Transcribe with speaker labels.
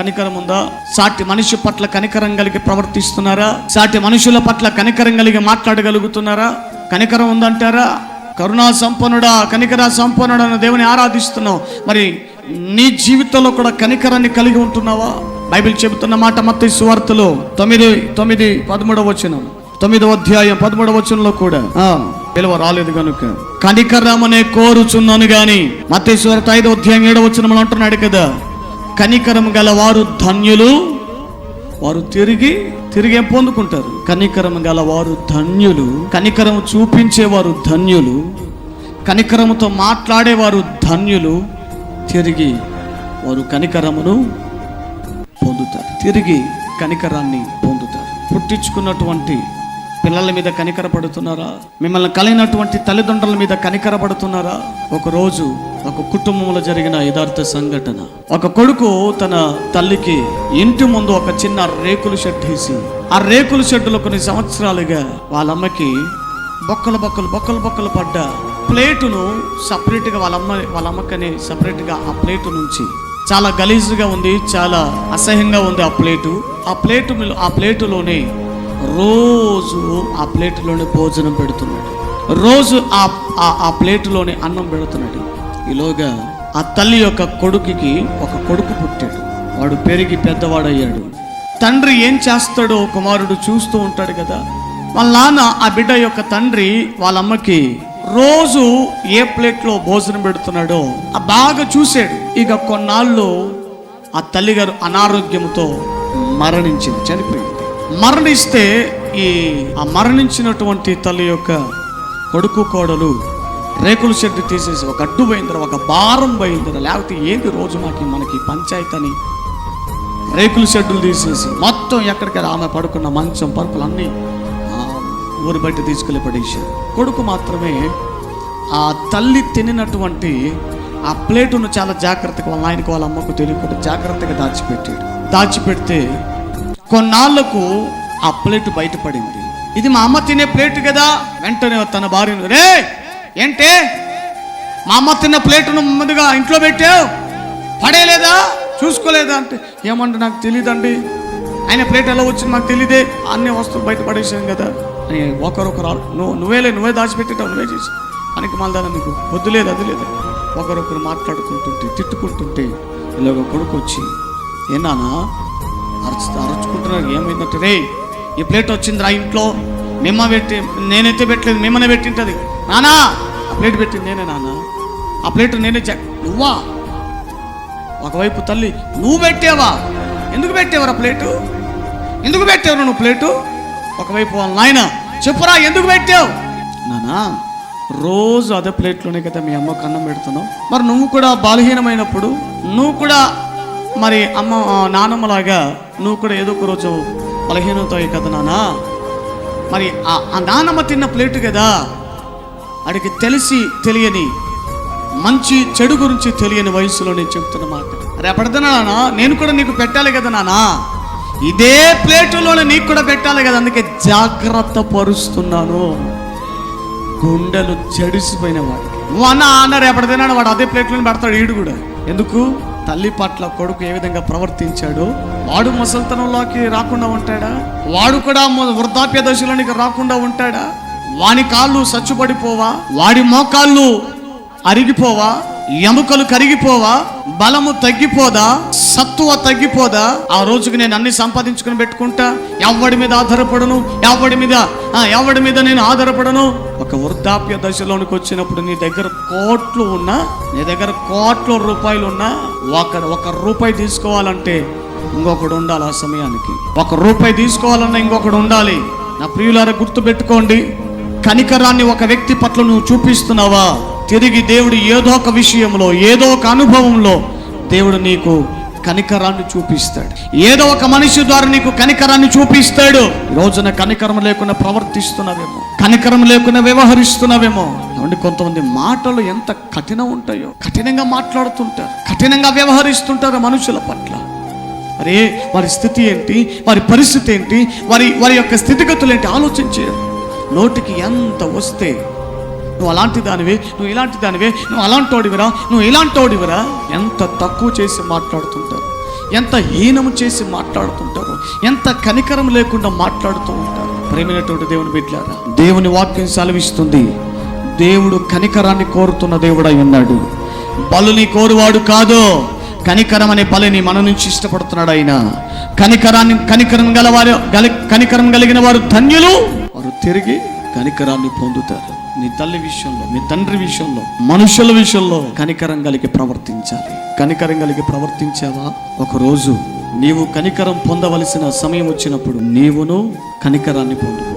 Speaker 1: కనికరం ఉందా? సాటి మనిషి పట్ల కనికరం కలిగి ప్రవర్తిస్తున్నారా? సాటి మనుషుల పట్ల కనికరం కలిగి మాట్లాడగలుగుతున్నారా? కనికరం ఉందంటారా? కరుణా సంపన్నుడా కనికర సంపన్నుడా అన్న దేవుని ఆరాధిస్తున్నావు. మరి నీ జీవితంలో కూడా కనికరాన్ని కలిగి ఉంటున్నావా? బైబిల్ చెబుతున్న మాట మత్త సువార్తలో తొమ్మిది తొమ్మిది పదమూడవ వచనం. తొమ్మిదవ అధ్యాయం పదమూడవ వచనంలో కూడా. విలువ రాలేదు కనుక కనికరమనే కోరుచున్నాను గాని మత్తి సువార్త ఐదవ అధ్యాయం ఏడవ వచనంలో అంటున్నాడు కదా. కనికరం గలవారు ధన్యులు. వారు తిరిగి తిరిగి ఏం పొందుకుంటారు? కనికరం గలవారు ధన్యులు. కనికరం చూపించేవారు ధన్యులు. కనికరముతో మాట్లాడేవారు ధన్యులు. తిరిగి వారు కనికరమును పొందుతారు. తిరిగి కనికరాన్ని పొందుతారు. పుట్టించుకున్నటువంటి పిల్లల మీద కనికరపడుతున్నారా? మిమ్మల్ని కలిగినటువంటి తల్లిదండ్రుల మీద కనికరపడుతున్నారా? ఒకరోజు ఒక కుటుంబంలో జరిగిన యథార్థ సంఘటన. ఒక కొడుకు తన తల్లికి ఇంటి ముందు ఒక చిన్న రేకుల షెడ్ వేసి ఆ రేకుల షెడ్డులో కొన్ని సంవత్సరాలుగా వాళ్ళ అమ్మకి బొక్కలు బొక్కలు బొక్కలు బొక్కలు పడ్డ ప్లేటును సపరేట్గా వాళ్ళ అమ్మ వాళ్ళ అమ్మకని సపరేట్గా ఆ ప్లేటు నుంచి చాలా గలీజుగా ఉంది చాలా అసహ్యంగా ఉంది ఆ ప్లేటు. ఆ ప్లేటు ఆ ప్లేటులోనే రోజు ఆ ప్లేటులోనే భోజనం పెడుతున్నాడు. రోజు ఆ- ఆ ప్లేటులోనే అన్నం పెడుతున్నాడు. ఈలోగా ఆ తల్లి యొక్క కొడుకుకి ఒక కొడుకు పుట్టాడు. వాడు పెరిగి పెద్దవాడయ్యాడు. తండ్రి ఏం చేస్తాడో కుమారుడు చూస్తూ ఉంటాడు కదా. వాళ్ళ నాన్న ఆ బిడ్డ యొక్క తండ్రి వాళ్ళ అమ్మకి రోజు ఏ ప్లేట్లో భోజనం పెడుతున్నాడో ఆ బాగా చూశాడు. ఇక కొన్నాళ్ళు ఆ తల్లిగారు అనారోగ్యంతో మరణించింది చనిపోయింది. మరణిస్తే ఈ ఆ మరణించినటువంటి తల్లి యొక్క కొడుకు కోడలు రేకుల షెడ్ తీసేసి ఒక అడ్డు పోయిందిరా ఒక భారం పోయిందిరా లేకపోతే ఏంది రోజు మాకి మనకి పంచాయతీ అని రేకుల షెడ్డులు తీసేసి మొత్తం ఎక్కడికి ఆమె పడుకున్న మంచం పరుపులు అన్నీ ఊరు బయట తీసుకెళ్ళి పడేసారు కొడుకు మాత్రమే ఆ తల్లి తినినటువంటి ఆ ప్లేటును చాలా జాగ్రత్తగా వాళ్ళ ఆయనకు వాళ్ళ అమ్మకు తెలియకుండా జాగ్రత్తగా దాచిపెట్టాడు. దాచిపెడితే కొన్నాళ్ళకు ఆ ప్లేటు బయటపడింది. ఇది మా అమ్మ తినే ప్లేటు కదా? వెంటనే తన భార్యను రే ఏంటే? మా అమ్మ తిన్న ప్లేటును ముందుగా ఇంట్లో పెట్టావు? పడేయలేదా? చూసుకోలేదా అంటే ఏమంటే నాకు తెలియదండి ఆయన ప్లేట్ ఎలా వచ్చింది నాకు తెలియదే అన్ని వస్తువులు బయట పడేసాం కదా. అని ఒకరొకరు నువ్వు నువ్వేలే నువ్వే దాచిపెట్టేటావు నువ్వే చేసి అనికి మళ్ళీ నీకు వద్దులేదు అది లేదు. ఒకరొకరు మాట్లాడుకుంటుంటే తిట్టుకుంటుంటే ఇలాగ కొడుకు వచ్చి ఏనానా అరచు అరచుకుంటున్నారు ఏమైందంటే రే ఈ ప్లేట్ వచ్చింది రా ఇంట్లో. మిమ్మ పెట్టి నేనైతే పెట్టలేదు మిమ్మల్ని పెట్టింటది. నానా ఆ ప్లేట్ పెట్టింది నేనే నాన్న. ఆ ప్లేట్ నేనే చెక్ నువ్వా? ఒకవైపు తల్లి నువ్వు పెట్టావా? ఎందుకు పెట్టేవరా ప్లేటు? ఎందుకు పెట్టావు నువ్వు ప్లేటు? ఒకవైపు వాళ్ళ నాయన చెప్పురా ఎందుకు పెట్టావు? నానా రోజు అదే ప్లేట్లోనే కదా మీ అమ్మ కన్నం పెడుతున్నావు. మరి నువ్వు కూడా బలహీనమైనప్పుడు నువ్వు కూడా మరి అమ్మ నానమ్మలాగా నువ్వు కూడా ఏదో ఒక రోజు బలహీనత కదా నానా. మరి ఆ ఆ నానమ్మ తిన్న ప్లేటు కదా. అడిగి తెలిసి తెలియని మంచి చెడు గురించి తెలియని వయసులో నేను చెప్తున్న మాట. రేపటిదిన నాన్న నేను కూడా నీకు పెట్టాలి కదా నానా ఇదే ప్లేటులోనే నీకు కూడా పెట్టాలి కదా అందుకే జాగ్రత్త పరుస్తున్నాను. గుండెలు జడిసిపోయిన వాడు నువ్వు అన్న అన్న రేపటిదినాడు వాడు అదే ప్లేట్లోనే పెడతాడు ఈడు కూడా. ఎందుకు? తల్లి పట్ల కొడుకు ఏ విధంగా ప్రవర్తించాడు? వాడు ముసల్తనంలోకి రాకుండా ఉంటాడా? వాడు కూడా వృద్ధాప్య దశలోనికి రాకుండా ఉంటాడా? వాని కాళ్ళు సచ్చుపడిపోవా వాడి మోకాళ్ళు అరిగిపోవా? ఎముకలు కరిగిపోవా? బలము తగ్గిపోదా? సత్తువ తగ్గిపోదా? ఆ రోజుకి నేను అన్ని సంపాదించుకుని పెట్టుకుంటా. ఎవడి మీద ఆధారపడను? ఎవడి మీద? ఎవడి మీద నేను ఆధారపడను? ఒక వృద్ధాప్య దశలోనికి వచ్చినప్పుడు నీ దగ్గర కోట్లు ఉన్నా నీ దగ్గర కోట్ల రూపాయలు ఉన్నా ఒక ఒక రూపాయి తీసుకోవాలంటే ఇంకొకడు ఉండాలి ఆ సమయానికి. ఒక రూపాయి తీసుకోవాలన్నా ఇంకొకడు ఉండాలి. నా ప్రియులారా గుర్తు పెట్టుకోండి కనికరాన్ని ఒక వ్యక్తి పట్ల నువ్వు చూపిస్తున్నావా? తిరిగి దేవుడు ఏదో ఒక విషయంలో ఏదో ఒక అనుభవంలో దేవుడు నీకు కనికరాన్ని చూపిస్తాడు. ఏదో ఒక మనిషి ద్వారా నీకు కనికరాన్ని చూపిస్తాడు. రోజున కనికరం లేకుండా ప్రవర్తిస్తున్నావేమో? కనికరం లేకుండా వ్యవహరిస్తున్నావేమో? ఏమండి కొంతమంది మాటలు ఎంత కఠినం ఉంటాయో? కఠినంగా మాట్లాడుతుంటారు. కఠినంగా వ్యవహరిస్తుంటారు మనుషుల పట్ల. అరే వారి స్థితి ఏంటి? వారి పరిస్థితి ఏంటి? వారి వారి యొక్క స్థితిగతులు ఏంటి? ఆలోచించారు నోటికి ఎంత వస్తే నువ్వు అలాంటి దానివే నువ్వు ఇలాంటి దానివే నువ్వు అలాంటి వాడివిరా నువ్వు ఇలాంటి వాడివిరా ఎంత తక్కువ చేసి మాట్లాడుతుంటారు? ఎంత హీనము చేసి మాట్లాడుతుంటారు? ఎంత కనికరం లేకుండా మాట్లాడుతూ ఉంటారు? ప్రేమైనటువంటి దేవుని బిడ్డారా దేవుని వాక్యం సెలవిస్తుంది. దేవుడు కనికరాన్ని కోరుతున్న దేవుడై ఉన్నాడు. బలుని కోరువాడు కాదు. కనికరం అనే బలిని మన నుంచి ఇష్టపడుతున్నాడు ఆయన. కనికరాన్ని కనికరం గలవారు గలి కనికరం కలిగిన వారు ధన్యులు. వారు తిరిగి కనికరాన్ని పొందుతారు. నీ తల్లి విషయంలో నీ తండ్రి విషయంలో మనుషుల విషయంలో కనికరం కలిగి ప్రవర్తించాలి. కనికరం కలిగి ప్రవర్తించావా? ఒకరోజు నీవు కనికరం పొందవలసిన సమయం వచ్చినప్పుడు నీవును కనికరాన్ని పొందు